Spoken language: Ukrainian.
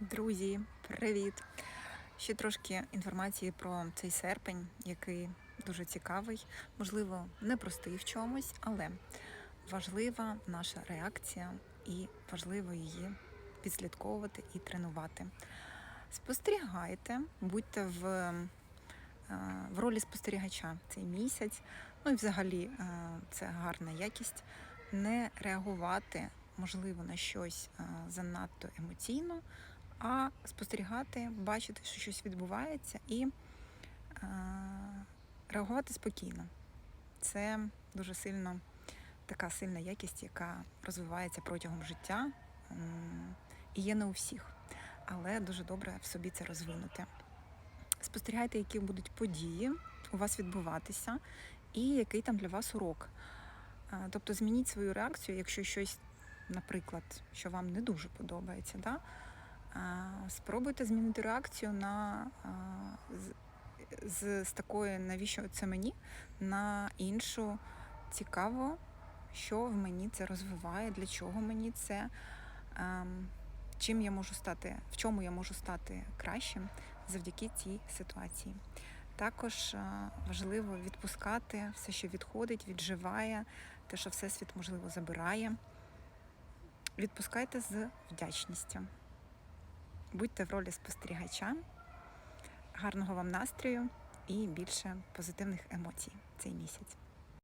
Друзі, привіт! Ще трошки інформації про цей серпень, який дуже цікавий, можливо, непростий в чомусь, але важлива наша реакція і важливо її підслідковувати і тренувати. Спостерігайте, будьте в, е, в ролі спостерігача цей місяць. Ну і взагалі е, це гарна якість. Не реагувати, можливо, на щось е, занадто емоційно, а спостерігати, бачити, що щось відбувається, і е, реагувати спокійно. Це дуже сильно така сильна якість, яка розвивається протягом життя і є не у всіх, але дуже добре в собі це розвинути. Спостерігайте, які будуть події у вас відбуватися, і який там для вас урок. Е, Тобто змініть свою реакцію, якщо щось, наприклад, що вам не дуже подобається. Да? Спробуйте змінити реакцію на з, з, з такої, навіщо це мені, на іншу цікаво, що в мені це розвиває, для чого мені це, ем, чим я можу стати, в чому я можу стати кращим завдяки цій ситуації. Також е, важливо відпускати все, що відходить, відживає, те, що Всесвіт, можливо, забирає. Відпускайте з вдячністю. Будьте в ролі спостерігача. Гарного вам настрою і більше позитивних емоцій цей місяць.